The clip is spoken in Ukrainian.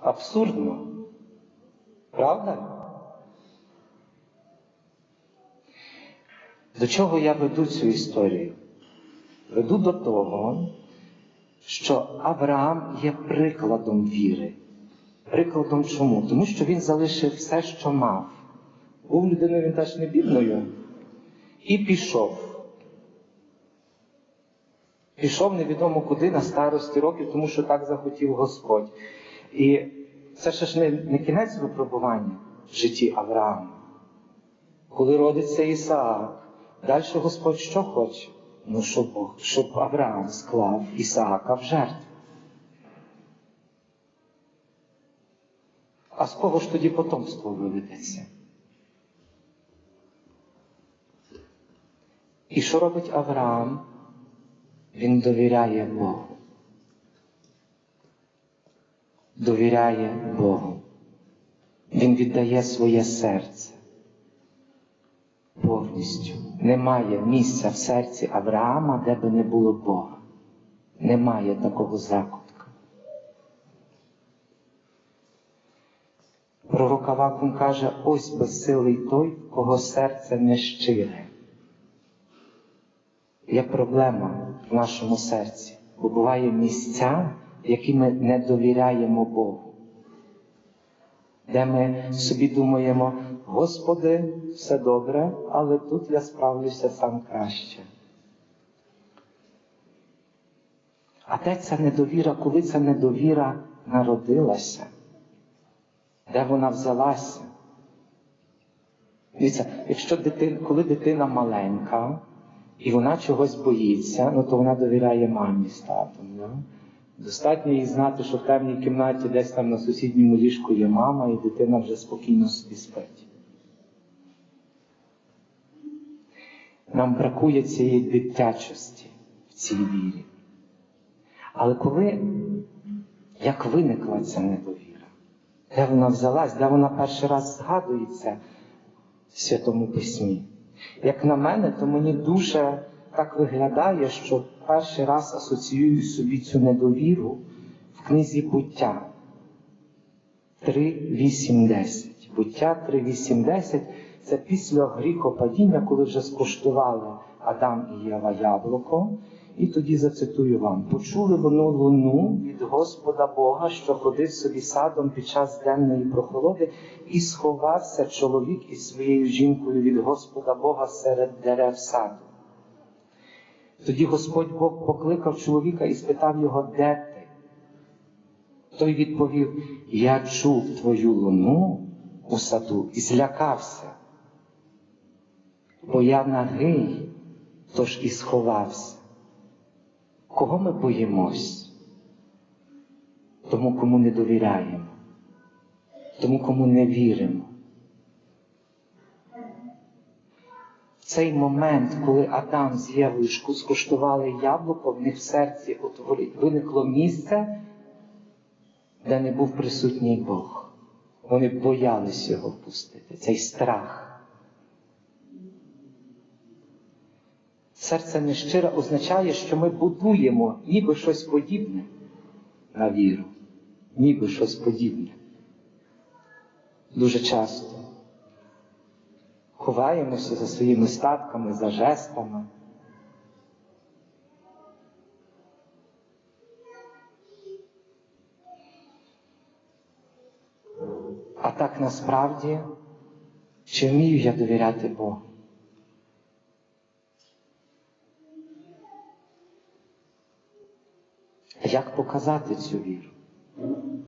Абсурдно. Правда? До чого я веду цю історію? Веду до того, що Авраам є прикладом віри. Прикладом чому? Тому що він залишив все, що мав. Був людиною він теж не бідною. І пішов. Пішов невідомо куди на старості років, тому що так захотів Господь. І це ж не, не кінець випробування в житті Авраама. Коли родиться Ісаак, далі Господь що хоче? Ну, щоб, Бог- щоб Авраам склав Ісаака в жертву. А з кого ж тоді потомство виведеться? І що робить Авраам? Він довіряє Богу. Довіряє Богу. Він віддає своє серце. Повністю. Немає місця в серці Авраама, де би не було Бога. Немає такого закутка. Пророк Авакум каже, ось безсилий той, кого серце не щире. Є проблема в нашому серці, бо буває місця, які ми не довіряємо Богу, де ми собі думаємо, Господи, все добре, але тут я справлюся сам краще. А де ця недовіра, коли ця недовіра народилася? Де вона взялася? Дивіться, якщо дитина, коли дитина маленька, і вона чогось боїться, ну то вона довіряє мамі з татом. Да? Достатньо їй знати, що в темній кімнаті десь там на сусідньому ліжку є мама, і дитина вже спокійно собі спить. Нам бракує цієї дитячості в цій вірі. Але коли, як виникла ця недовіра? Де вона взялась, де вона перший раз згадується в Святому Письмі? Як на мене, то мені дуже так виглядає, що перший раз асоціюю собі цю недовіру в книзі буття 3, 8, 10. Буття 3, 8, 10 це після гріхопадіння, коли вже скуштували Адам і Єва яблуко. І тоді зацитую вам: почули воно луну від Господа Бога, що ходив собі садом під час денної прохолоди, і сховався чоловік із своєю жінкою від Господа Бога серед дерев саду. Тоді Господь Бог покликав чоловіка і спитав його, де ти? Той відповів: Я чув твою луну у саду і злякався, бо я нагий, тож і сховався. Кого ми боїмось? Тому, кому не довіряємо, тому, кому не віримо. Цей момент, коли Адам з Євою скуштували яблуко, в них в серці виникло місце, де не був присутній Бог. Вони боялись його впустити, цей страх. Серце нещире означає, що ми будуємо ніби щось подібне на віру, ніби щось подібне. Дуже часто ховаємося за своїми статками, за жестами. А так насправді, чи вмію я довіряти Богу? Як показати цю віру?